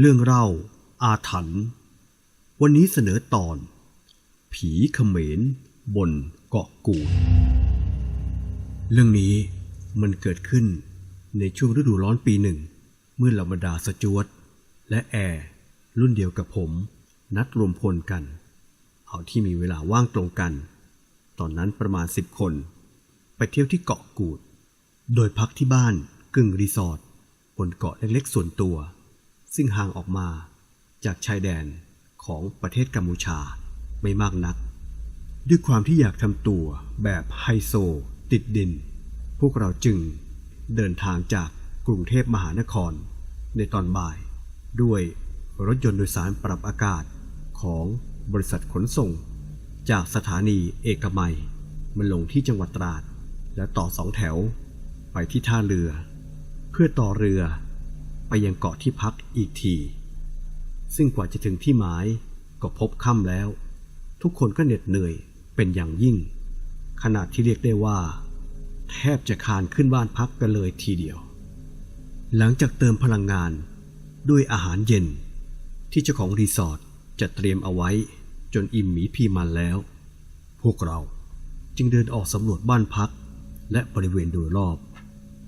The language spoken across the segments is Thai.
เรื่องเล่า อาถรรพ์วันนี้เสนอตอน ผีเขมรบนเกาะกูด เรื่องนี้มันเกิดขึ้นในช่วงฤดูร้อนปีหนึ่ง เมื่อเหล่าบรรดาสจวตและแอร์รุ่นเดียวกับผม นัดรวมพลกัน เอาที่มีเวลาว่างตรงกัน ตอนนั้นประมาณสิบคน ไปเที่ยวที่เกาะกูด โดยพักที่บ้านกึ่งรีสอร์ทบนเกาะเล็กๆส่วนตัว ซึ่งห่างออกมาจากชายแดนของประเทศกัมพูชาไม่มากนัก ด้วยความที่อยากทำตัวแบบไฮโซ ติดดิน พวกเราจึงเดินทางจากกรุงเทพมหานคร ในตอนบ่าย ด้วยรถยนต์โดยสารปรับอากาศของบริษัทขนส่ง จากสถานีเอกมัยมาลงที่จังหวัดตราด และต่อสองแถว ไปที่ท่าเรือ เพื่อต่อเรือ ไปยังเกาะที่พักอีกที ซึ่งกว่าจะถึงที่หมายก็พบค่ำแล้ว ทุกคนก็เหน็ดเหนื่อยเป็นอย่างยิ่ง ขนาดที่เรียกได้ว่า แทบจะคานขึ้นบ้านพักกันเลยทีเดียว หลังจากเติมพลังงานด้วยอาหารเย็น ที่เจ้าของรีสอร์ทจะเตรียมเอาไว้จนอิ่มหมีพีมันแล้ว พวกเราจึงเดินออกสำรวจบ้านพัก และบริเวณโดยรอบ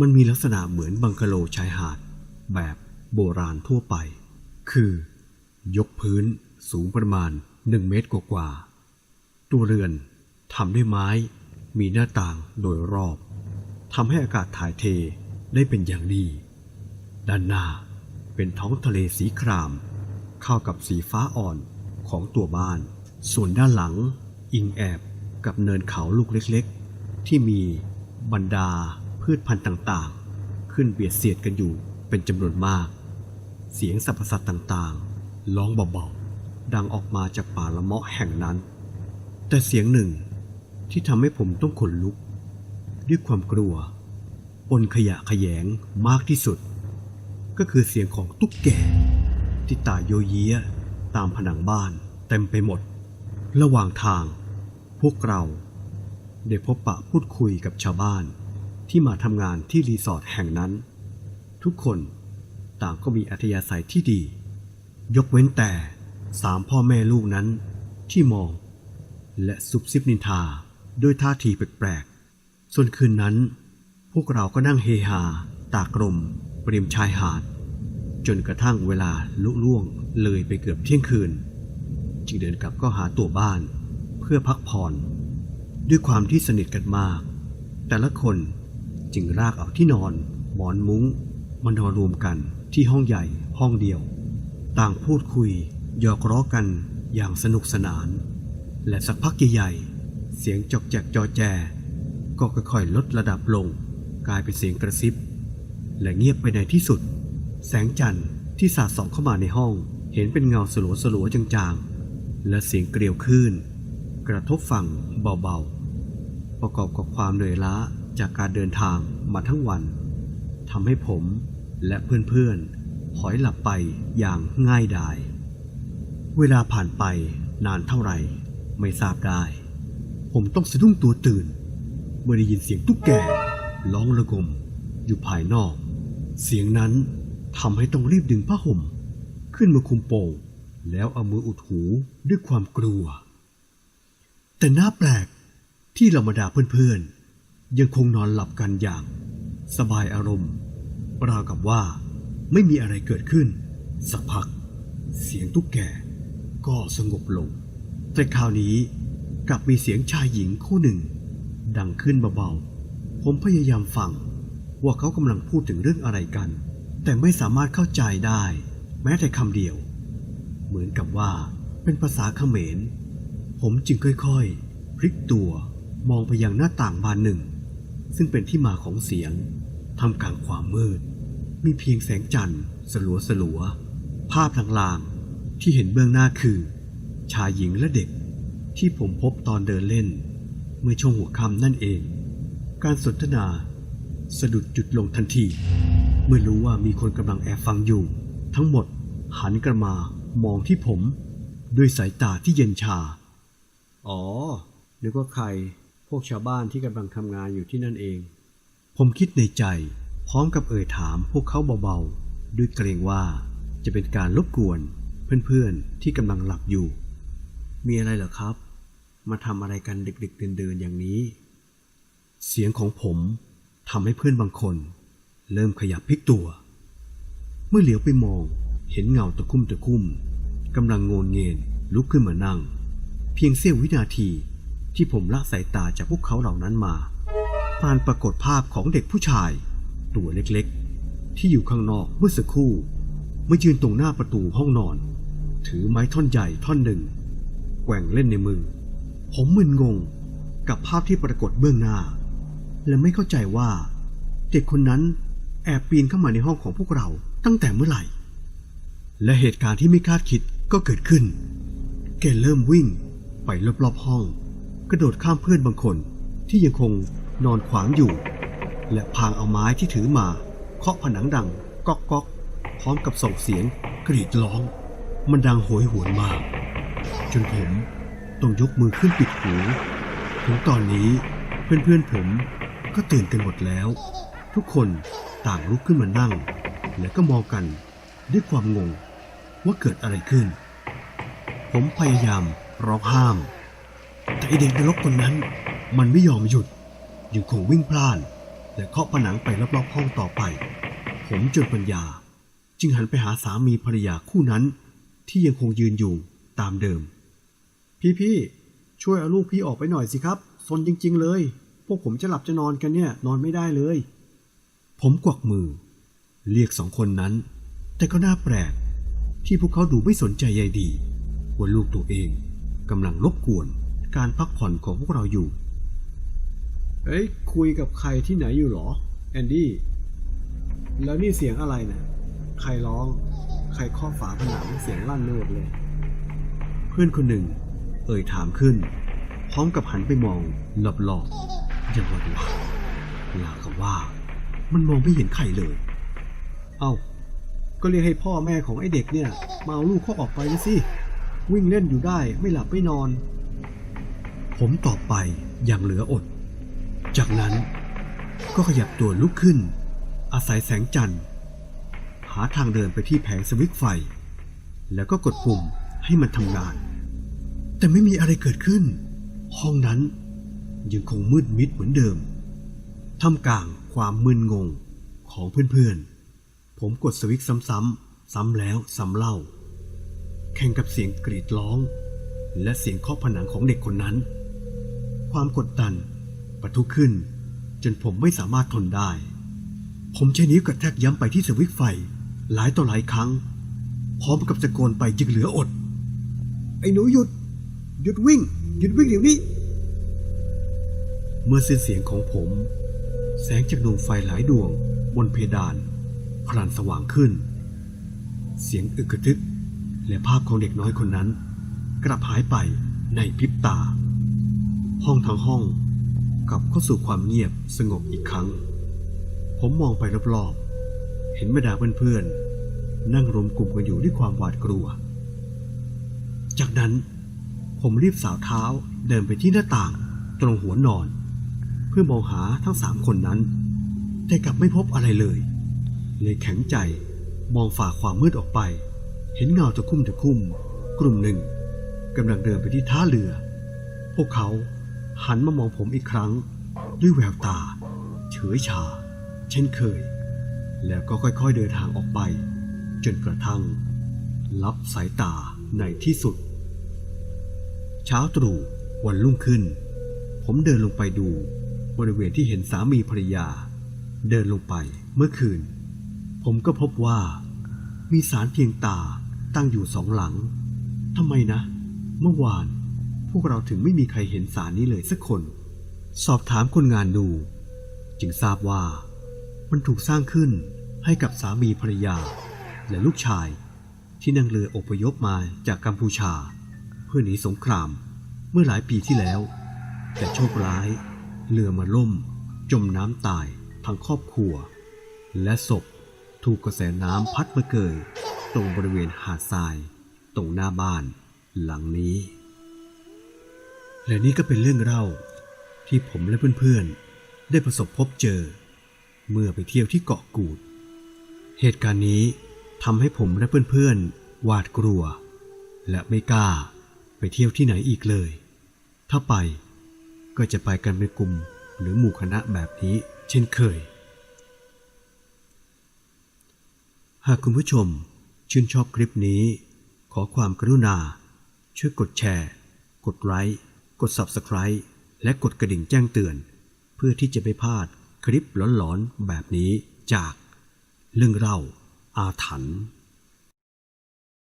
มันมีลักษณะเหมือนบังกะโลชายหาด แบบโบราณทั่วไป คือ ยกพื้นสูงประมาณหนึ่งเมตรกว่าๆตัวเรือนทำด้วยไม้มีหน้าต่างโดยรอบทำให้อากาศถ่ายเทได้เป็นอย่างดี ด้านหน้าเป็นท้องทะเลสีคราม เข้ากับสีฟ้าอ่อนของตัวบ้าน ส่วนด้านหลัง อิงแอบกับเนินเขาลูกเล็กๆ ที่มีบรรดาพืชพันธุ์ต่างๆ ขึ้นเบียดเสียดกันอยู่ เป็นจำนวนมาก เสียงสรรพสัตว์ต่างๆ ร้องเบาๆ ดังออกมาจากป่าละเมาะแห่งนั้น แต่เสียงหนึ่งที่ทำให้ผมต้องขนลุก ด้วยความกลัวปนขยะขยงมากที่สุด ก็คือเสียงของตุ๊กแกที่ตายโยเยียตามผนังบ้านเต็มไปหมด ระหว่างทาง พวกเราได้พบปะพูดคุยกับชาวบ้านที่มาทำงานที่รีสอร์ทแห่งนั้น ทุกคนต่างก็มีอัธยาศัยที่ดี ยกเว้นแต่สามพ่อแม่ลูกนั้นที่มอง และซุบซิบนินทาด้วยท่าทีแปลกๆ ส่วนคืนนั้น พวกเราก็นั่งเฮฮา ตากลมปริมชายหาด จนกระทั่งเวลาลุล่วงเลยไปเกือบเที่ยงคืน จึงเดินกลับก็หาตัวบ้านเพื่อพักผ่อน ด้วยความที่สนิทกันมาก แต่ละคนจึงรากเอาที่นอน หมอนมุ้ง มานอนรวมกันที่ห้องใหญ่ห้องเดียว ต่างพูดคุยหยอกล้อกันอย่างสนุกสนาน และสักพักใหญ่ๆเสียงจอกแจกจอแจ ก็ค่อยๆลดระดับลง กลายเป็นเสียงกระซิบ และเงียบไปในที่สุด แสงจันทร์ที่สาดส่องเข้ามาในห้อง เห็นเป็นเงาสลัวสลัวๆจางๆ และเสียงเกลียวคลื่นกระทบฝั่งเบาๆ ประกอบกับความเหนื่อยล้าจากการเดินทางมาทั้งวันทำให้ผม และเพื่อนๆหอยหลับไปอย่างง่ายดาย เวลาผ่านไปนานเท่าไหร่ไม่ทราบได้ ผมต้องสะดุ้งตัวตื่น เมื่อได้ยินเสียงตุ๊กแกร้องระงมอยู่ภายนอก เสียงนั้นทำให้ต้องรีบดึงผ้าห่ม ขึ้นมาคุมโปงแล้วเอามืออุดหูด้วยความกลัว แต่น่าแปลกที่เรามาดาเพื่อนๆ ยังคงนอนหลับกันอย่าง สบายอารมณ์ ราวกับว่า ไม่มีอะไรเกิดขึ้น สักพัก เสียงตุ๊กแกก็สงบลง แต่คราวนี้กลับมีเสียงชายหญิงคู่หนึ่ง ดังขึ้นเบาๆ ผมพยายามฟัง ว่าเขากำลังพูดถึงเรื่องอะไรกัน แต่ไม่สามารถเข้าใจได้ แม้แต่คำเดียว เหมือนกับว่าเป็นภาษาเขมร ผมจึงค่อยๆ พลิกตัวมองไปยังหน้าต่างบานหนึ่ง ซึ่งเป็นที่มาของเสียงทำกลางความมืด มีเพียงแสงจันทร์สลัวสลัว ภาพลางๆ ที่เห็นเบื้องหน้าคือ ชายหญิงและเด็กที่ผมพบตอนเดินเล่น เมื่อช่วงหัวค่ำนั่นเอง การสนทนาสะดุดจุดลงทันที เมื่อรู้ว่ามีคนกำลังแอบฟังอยู่ ทั้งหมดหันกระมามองที่ผม ด้วยสายตาที่เย็นชา อ๋อ นึกว่าใคร พวกชาวบ้านที่กำลังทำงานอยู่ที่นั่นเอง ผมคิดในใจ พร้อมกับเอ่ยถามพวกเขาเบาๆ ด้วยเกรงว่าจะเป็นการรบกวนเพื่อนๆที่กำลังหลับอยู่ มีอะไรเหรอครับ มาทำอะไรกันดึกๆเดินๆอย่างนี้ เสียงของผมทำให้เพื่อนบางคน เริ่มขยับพลิกตัว เมื่อเหลียวไปมองเห็นเงาตะคุ่มตะคุ่มกำลังโงนเงินลุกขึ้นมานั่ง เพียงเสี้ยววินาทีที่ผมละสายตาจากพวกเขาเหล่านั้นมาปานปรากฏภาพของเด็กผู้ชาย ตัวเล็กๆ ที่อยู่ข้างนอกเมื่อสักครู่มายืนตรงหน้าประตูห้องนอน ถือไม้ท่อนใหญ่ท่อนหนึ่ง แกว่งเล่นในมือ ผมมึนงงกับภาพที่ปรากฏเบื้องหน้า และไม่เข้าใจว่า เด็กคนนั้นแอบปีนเข้ามาในห้องของพวกเราตั้งแต่เมื่อไหร่ และเหตุการณ์ที่ไม่คาดคิดก็เกิดขึ้น แกเริ่มวิ่งไปรอบๆห้อง กระโดดข้ามเพื่อนบางคนที่ยังคงนอนขวางอยู่ และพางเอาไม้ที่ถือมาเคาะผนังดังก๊อกก๊อกพร้อมกับส่งเสียงกรีดร้อง มันดังโหยหวนมาก จนผมต้องยกมือขึ้นปิดหูถึงตอนนี้เพื่อนๆผมก็ตื่นกันหมดแล้ว ทุกคนต่างลุกขึ้นมานั่ง และก็มองกันด้วยความงงว่าเกิดอะไรขึ้น ผมพยายามร้องห้าม แต่ไอเด็กนรกคนนั้นมันไม่ยอมหยุดยังคงวิ่งพล่าน และเคาะผนังไปรอบๆห้องต่อไป ผมจนปัญญา จึงหันไปหาสามีภรรยาคู่นั้น ที่ยังคงยืนอยู่ตามเดิม พี่ๆช่วยเอาลูกพี่ออกไปหน่อยสิครับซนจริง ๆ เลย พวกผมจะหลับจะนอนกันเนี่ย นอนไม่ได้เลย ผมกวักมือ เรียกสองคนนั้น แต่ก็น่าแปลก ที่พวกเขาดูไม่สนใจใยดีว่าลูกตัวเองกำลังรบกวนการพักผ่อนของพวกเราอยู่ เอ้ยคุยกับใครที่ไหนอยู่หรอแอนดี้แล้วนี่เสียงอะไรนะ่ะใครร้องใครข้อฝาผนังเสียงลั่นไปหมดเลย เพื่อนคนหนึ่ง เอ่ยถามขึ้น พร้อมกับหันไปมองรอบๆอย่างวาดวาลากับว่า มันมองไม่เห็นใครเลย เอ้าก็เรียกให้พ่อแม่ของไอ้เด็กเนี่ย มาเอาลูกเขาออกไปเลยสิ วิ่งเล่นอยู่ได้ไม่หลับไม่นอน ผมตอบไปอย่างเหลืออด จากนั้นก็ขยับตัวลุกขึ้น อาศัยแสงจันทร์ หาทางเดินไปที่แผงสวิตช์ไฟ แล้วก็กดปุ่มให้มันทำงาน แต่ไม่มีอะไรเกิดขึ้น ห้องนั้นยังคงมืดมิดเหมือนเดิมท่ามกลางความมึนงงของเพื่อนๆ ผมกดสวิตช์ซ้ำๆ ซ้ำแล้วซ้ำเล่า แข่งกับเสียงกรีดร้อง และเสียงเคาะผนังของเด็กคนนั้น ความกดดัน ปะทุขึ้น จนผมไม่สามารถทนได้ ผมใช้นิ้วกระแทกย้ำไปที่สวิตช์ไฟ หลายต่อหลายครั้ง พร้อมกับตะโกนไปยังเหลืออด ไอ้หนูหยุด หยุดวิ่ง หยุดวิ่งเดี๋ยวนี้ เมื่อสิ้นเสียงของผม แสงจากดวงไฟหลายดวง บนเพดานพลันสว่างขึ้น เสียงอึกกระทึก และภาพของเด็กน้อยคนนั้น กลับหายไปในพริบตา ห้องทั้งห้อง กลับเข้าสู่ความเงียบสงบอีกครั้ง ผมมองไปรอบๆ เห็นบรรดาเพื่อนๆ นั่งรวมกลุ่มกันอยู่ด้วยความหวาดกลัว จากนั้นผมรีบสาวเท้าเดินไปที่หน้าต่างตรงหัวนอน เพื่อมองหาทั้งสามคนนั้น แต่กลับไม่พบอะไรเลย เลยแข็งใจมองฝ่าความมืดออกไป เห็นเงาตะคุ่มตะคุ่ม กลุ่มหนึ่งกำลังเดินไปที่ท่าเรือ พวกเขา หันมามองผมอีกครั้ง ด้วยแววตา เฉยชา เช่นเคย แล้วก็ค่อยๆเดินทางออกไป จนกระทั่ง ลับสายตาในที่สุด เช้าตรู่วันรุ่งขึ้น ผมเดินลงไปดูบริเวณที่เห็นสามีภรรยา เดินลงไปเมื่อคืน ผมก็พบว่า มีสารเพียงตาตั้งอยู่สองหลังทำไมนะ เมื่อวาน วกเราถึงไม่มีใครเห็นสารนี้เลยสักคน สอบถามคนงานดู จึงทราบว่า มันถูกสร้างขึ้นให้กับสามีภรรยา และลูกชาย ที่นั่งเรืออพยพมาจากกัมพูชา เพื่อหนีสงครามเมื่อหลายปีที่แล้ว แต่โชคร้าย เรือมาล่ม จมน้ำตายทั้งครอบครัว และศพถูกกระแสน้ำพัดมาเกย ตรงบริเวณหาดทราย ตรงหน้าบ้าน หลังนี้ และนี่ก็เป็นเรื่องเล่า ที่ผมและเพื่อนๆ ได้ประสบพบเจอ เมื่อไปเที่ยวที่เกาะกูด เหตุการณ์นี้ทำให้ผมและเพื่อนๆ หวาดกลัว และไม่กล้าไปเที่ยวที่ไหนอีกเลย ถ้าไปก็จะไปกันเป็นกลุ่มหรือหมู่คณะแบบนี้เช่นเคย หากคุณผู้ชมชื่นชอบคลิปนี้ ขอความกรุณา ช่วยกดแชร์ กดไลค์ กด Subscribe และกดกระดิ่งแจ้งเตือน เพื่อที่จะไม่พลาดคลิปหลอนๆแบบนี้จากเรื่องเล่าอาถรรพ์